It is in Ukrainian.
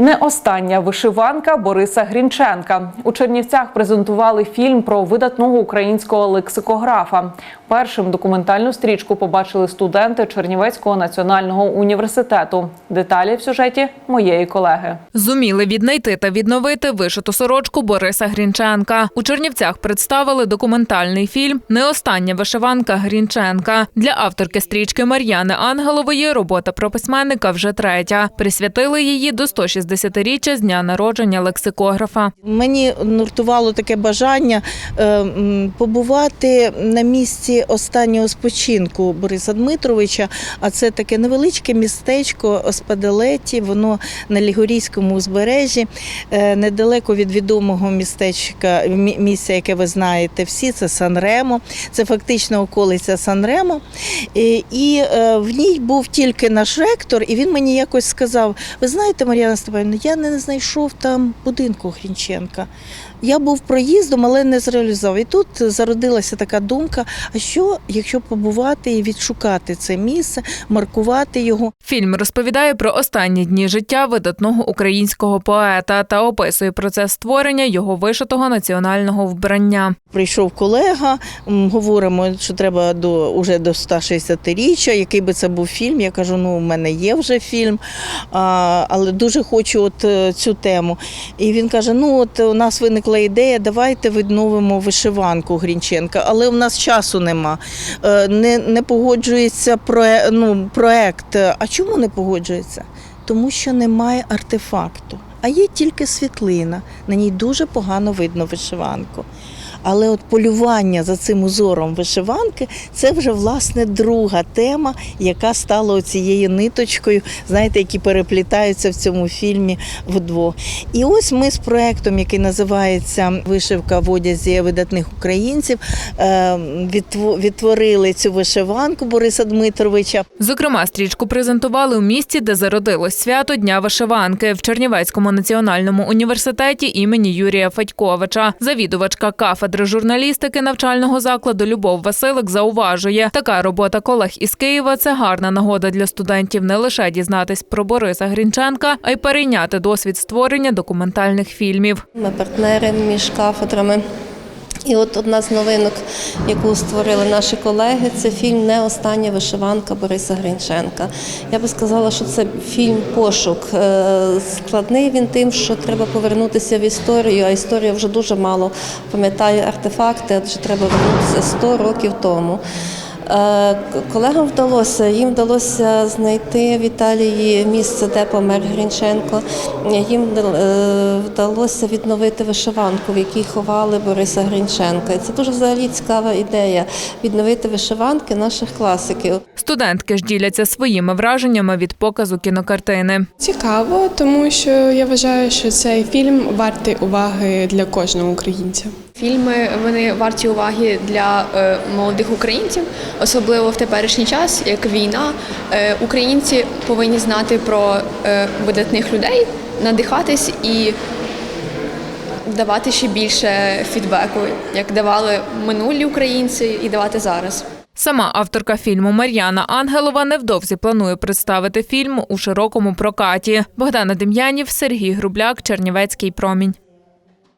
Не остання вишиванка Бориса Грінченка. У Чернівцях презентували фільм про видатного українського лексикографа. Першим документальну стрічку побачили студенти Чернівецького національного університету. Деталі в сюжеті моєї колеги. Зуміли віднайти та відновити вишиту сорочку Бориса Грінченка. У Чернівцях представили документальний фільм Не остання вишиванка Грінченка. Для авторки стрічки Мар'яни Ангелової робота про письменника вже третя. Присвятили її до 160-річчя з дня народження лексикографа. Мені нуртувало таке бажання е, побувати на місці останнього спочинку Бориса Дмитровича. А це таке невеличке містечко Оспаделеті, воно на Лігорійському узбережжі, е, недалеко від відомого містечка, місця, яке ви знаєте всі, це Санремо. Це фактично околиця Санремо. І, і е, в ній був тільки наш ректор, і він мені якось сказав: ви знаєте, Мар'яна Степанівна, я не знайшов там будинку Грінченка. Я був проїздом, але не зреалізував. І тут зародилася така думка: а що, якщо побувати і відшукати це місце, маркувати його? Фільм розповідає про останні дні життя видатного українського поета та описує процес створення його вишитого національного вбрання. Прийшов колега, говоримо, що треба до уже до 160-річчя, який би це був фільм. Я кажу, ну у мене є вже фільм, але дуже хочу от е, цю тему. І він каже: Ну, от у нас виникла ідея, давайте відновимо вишиванку Грінченка, але у нас часу нема. Е, Не, не погоджується проект, ну, проект. А чому не погоджується? Тому що немає артефакту. А є тільки світлина. На ній дуже погано видно вишиванку. Але от полювання за цим узором вишиванки це вже власне друга тема, яка стала цією ниточкою, знаєте, які переплітаються в цьому фільмі вдвох. І ось ми з проектом, який називається Вишивка в одязі видатних українців, е, відтворили цю вишиванку Бориса Дмитровича. Зокрема, стрічку презентували у місті, де зародилось свято Дня вишиванки в Чернівецькому національному університеті імені Юрія Федьковича. Завідувачка кафедри журналістики навчального закладу Любов Василик зауважує, така робота колег із Києва це гарна нагода для студентів не лише дізнатись про Бориса Грінченка, а й перейняти досвід створення документальних фільмів. Ми партнери між кафедрами. І от одна з новинок, яку створили наші колеги, це фільм Не остання вишиванка Бориса Гринченка. Я би сказала, що це фільм пошук. Е, Складний він тим, що треба повернутися в історію, а історія вже дуже мало пам'ятає артефакти, адже треба вернутися 100 років тому. Е, Колегам вдалося, їм вдалося знайти в Італії місце, де помер Грінченко. Їм е, вдалося відновити вишиванку, в якій ховали Бориса Грінченка. І це дуже взагалі цікава ідея відновити вишиванки наших класиків. Студентки ж діляться своїми враженнями від показу кінокартини. Цікаво, тому що я вважаю, що цей фільм вартий уваги для кожного українця. Фільми вони варті уваги для е, молодих українців, особливо в теперішній час, як війна. Е, українці повинні знати про е, видатних людей, надихатись і давати ще більше фідбеку, як давали минулі українці, і давати зараз. Сама авторка фільму Мар'яна Ангелова невдовзі планує представити фільм у широкому прокаті. Богдана Дем'янів, Сергій Грубляк, Чернівецький промінь.